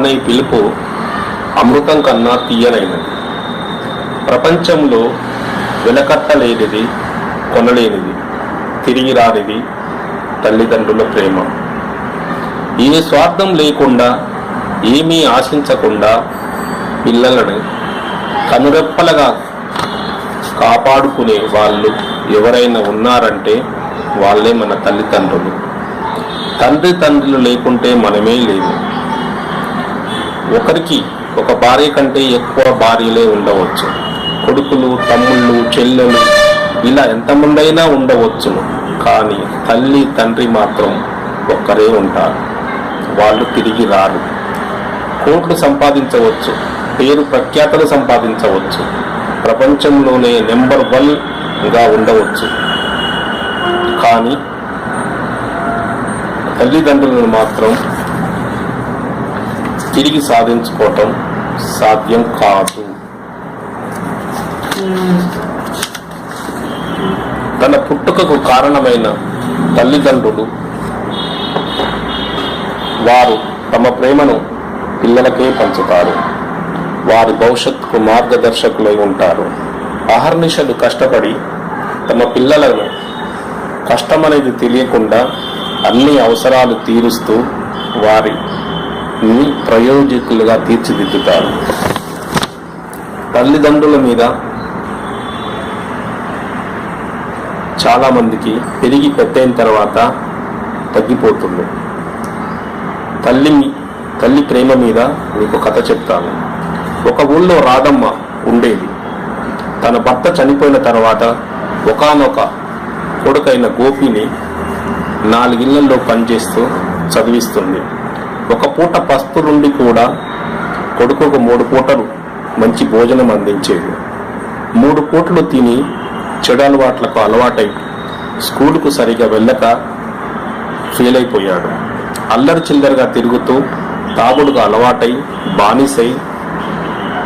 అనే పిలుపు అమృతం కన్నా తీయనైనది. ప్రపంచంలో వెలకట్టలేనిది కొనలేనిది తిరిగి రానిది తల్లిదండ్రుల ప్రేమ. ఏ స్వార్థం లేకుండా ఏమీ ఆశించకుండా పిల్లలను కనురెప్పలుగా కాపాడుకునే వాళ్ళు ఎవరైనా ఉన్నారంటే వాళ్ళే మన తల్లిదండ్రులు. తండ్రి తండ్రులు లేకుంటే మనమే లేము. ఒకరికి ఒక భార్య కంటే ఎక్కువ భార్యలే ఉండవచ్చు. కొడుకులు తమ్ముళ్ళు చెల్లెలు ఇలా ఎంతమందైనా ఉండవచ్చును. కానీ తల్లి తండ్రి మాత్రం ఒక్కరే ఉంటారు. వాళ్ళు తిరిగి రారు. కోట్లు సంపాదించవచ్చు. పేరు ప్రఖ్యాతలు సంపాదించవచ్చు. ప్రపంచంలోనే నెంబర్ వన్గా ఉండవచ్చు. కానీ తల్లిదండ్రులను మాత్రం తిరిగి సాధించుకోవటం సాధ్యం కాదు. తన పుట్టుకకు కారణమైన తల్లిదండ్రులు వారు తమ ప్రేమను పిల్లలకే పంచుతారు. వారి భవిష్యత్తుకు మార్గదర్శకులై ఉంటారు. అహర్నిశలు కష్టపడి తమ పిల్లలను కష్టమనేది తెలియకుండా అన్ని అవసరాలు తీరుస్తూ వారి వారిని ప్రయోజకులుగా తీర్చిదిద్దుతారు. తల్లిదండ్రుల మీద చాలామందికి పెరిగి పెద్దయిన తర్వాత తగ్గిపోతుంది. తల్లి తల్లి ప్రేమ మీద మీకు కథ చెప్తాను. ఒక ఊళ్ళో రాధమ్మ ఉండేది. తన భర్త చనిపోయిన తర్వాత ఒకానొక కొడుకైన గోపిని నాలుగిళ్ళలో పనిచేస్తూ చదివిస్తుంది. ఒక పూట పస్తులుండి కూడా కొడుకుకు మూడు పూటలు మంచి భోజనం అందించేది. మూడు పూటలు తిని చెడు అలవాట్లకు అలవాటై స్కూలుకు సరిగా వెళ్ళక ఫెయిల్ అయిపోయాడు అల్లరి చిల్లరగా తిరుగుతూ తాగుడుకు అలవాటై బానిసై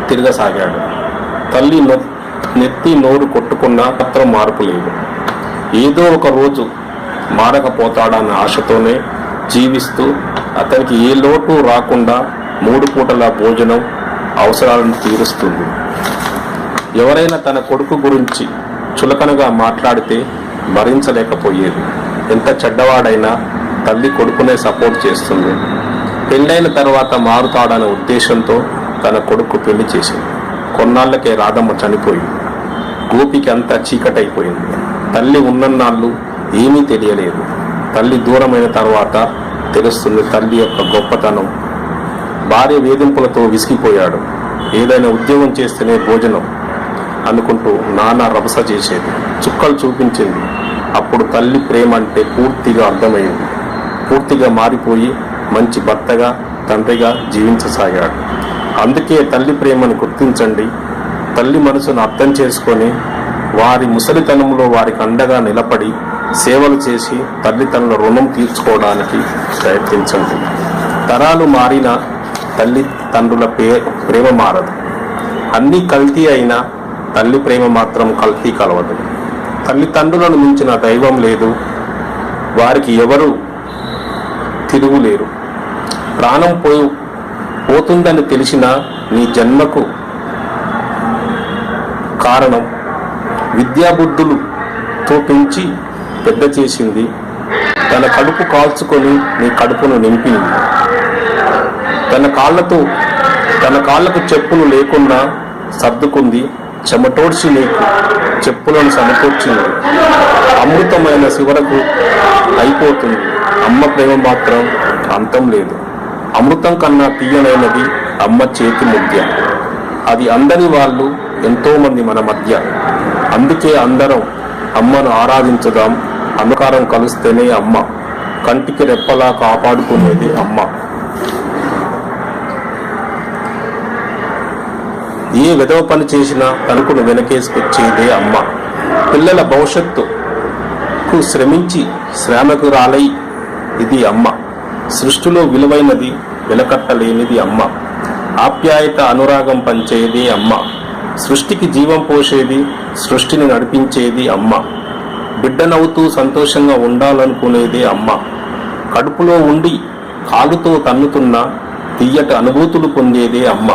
తిరగసాగాడు. తల్లి నొ- నెత్తి నోరు కొట్టుకున్నా పత్రం మార్పు లేదు. ఏదో ఒక రోజు మారకపోతాడన్న ఆశతోనే జీవిస్తూ అతనికి ఏ లోటు రాకుండా మూడు పూటల భోజనం అవసరాలను తీరుస్తుంది. ఎవరైనా తన కొడుకు గురించి చులకనగా మాట్లాడితే భరించలేకపోయేది. ఎంత చెడ్డవాడైనా తల్లి కొడుకునే సపోర్ట్ చేస్తుంది. పెళ్ళైన తర్వాత మారుతాడనే ఉద్దేశంతో తన కొడుకు పెళ్ళి చేసింది. కొన్నాళ్ళకే రాధమ్మ చనిపోయింది. గోపికి అంతా చీకటైపోయింది. తల్లి ఉన్నన్నాళ్ళు ఏమీ తెలియలేదు. తల్లి దూరమైన తర్వాత తెలుస్తుంది తల్లి యొక్క గొప్పతనం. భార్య వేధింపులతో విసిగిపోయాడు. ఏదైనా ఉద్యోగం చేస్తేనే భోజనం అనుకుంటూ నానా రభస చేసేది. చుక్కలు చూపించింది. అప్పుడు తల్లి ప్రేమ అంటే పూర్తిగా అర్థమైంది పూర్తిగా మారిపోయి మంచి భర్తగా తండ్రిగా జీవించసాగాడు. అందుకే తల్లి ప్రేమను గుర్తించండి. తల్లి మనసును అర్థం చేసుకొని వారి ముసలితనంలో వారికి అండగా నిలబడి సేవలు చేసి తల్లిదండ్రుల రుణం తీర్చుకోవడానికి ప్రయత్నించండి. తరాలు మారిన తల్లి తండ్రుల పే ప్రేమ మారదు. అన్నీ కల్తీ అయినా తల్లి ప్రేమ మాత్రం కల్తీ కలవదు. తల్లిదండ్రులను మించిన దైవం లేదు. వారికి ఎవరు తిరుగులేరు ప్రాణం పోయి పోతుందని తెలిసిన నీ జన్మకు కారణం విద్యాబుద్ధులు పెంచి పెద్ద చేసింది. తన కడుపు కాల్చుకొని నీ కడుపును నింపింది. తన కాళ్ళతో తన కాళ్ళకు చెప్పులు లేకుండా సర్దుకుంది చెమటోడ్చి నీకు చెప్పులను సమకూర్చింది. అమృతమైన శివరకు అయిపోతుంది. అమ్మ ప్రేమ మాత్రం అంతం లేదు. అమృతం కన్నా తీయనైనది అమ్మ చేతి ముద్య. అది అందని వాళ్ళు ఎంతోమంది మన మధ్య. అందుకే అందరం అమ్మను ఆరాధించుదాం అంధకారం కలిస్తేనే అమ్మ. కంటికి రెప్పలా కాపాడుకునేది అమ్మ. ఏ విధవ పని చేసినా తణుకును వెనకేసుకొచ్చేదే అమ్మ. పిల్లల భవిష్యత్తుకు శ్రమించి శ్రామకురాలై ఇది అమ్మ. సృష్టిలో విలువైనది వెలకట్టలేనిది అమ్మ. ఆప్యాయత అనురాగం పంచేది అమ్మ. సృష్టికి జీవం పోసేది సృష్టిని నడిపించేది అమ్మ. బిడ్డనవుతూ సంతోషంగా ఉండాలనుకునేదే అమ్మ. కడుపులో ఉండి కాలుతో తన్నుతున్న తీయటి అనుభూతులు పొందేదే అమ్మ.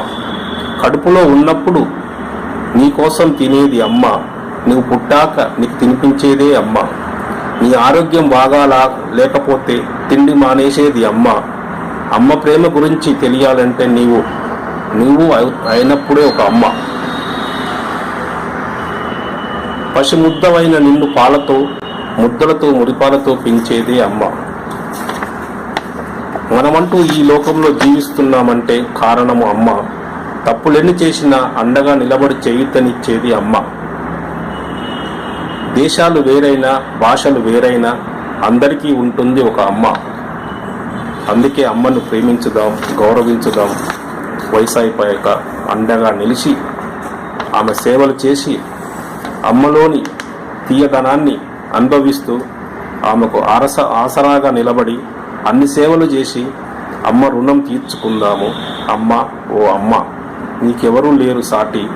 కడుపులో ఉన్నప్పుడు నీకోసం తినేది అమ్మ. నువ్వు పుట్టాక నీకు తినిపించేదే అమ్మ. నీ ఆరోగ్యం బాగా లా- లేకపోతే తిండి మానేసేది అమ్మ. అమ్మ ప్రేమ గురించి తెలియాలంటే నీవు నువ్వు అయినప్పుడే ఒక అమ్మ. పసిముద్దవైన నిన్ను పాలతో ముద్దలతో మురిపాలతో పెంచేదే అమ్మ. మనమంటూ ఈ లోకంలో జీవిస్తున్నామంటే కారణము అమ్మ. తప్పులెన్ని చేసినా అండగా నిలబడి చేయుతనిచ్చేది అమ్మ. దేశాలు వేరైనా భాషలు వేరైనా అందరికీ ఉంటుంది ఒక అమ్మ. అందుకే అమ్మను ప్రేమించుదాం గౌరవించుదాం. వయసాయిపోయాక అండగా నిలిచి ఆమె సేవలు చేసి అమ్మలోని తీయదనాన్ని అనుభవిస్తూ ఆమెకు ఆరస ఆసరాగా నిలబడి అన్ని సేవలు చేసి అమ్మ రుణం తీర్చుకుందాము. అమ్మ ఓ అమ్మ నీకెవరూ లేరు సాటి.